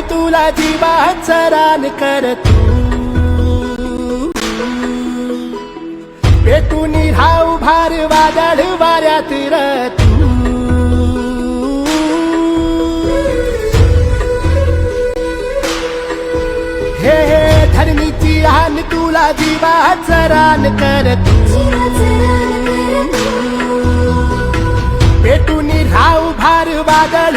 तुला जीवाचा रान कर तू. पेटून राहू भार वादळ वाऱ्यात र हे हे धरणीची आण तुला जीवाचा रान कर तू. राहू भार वादळ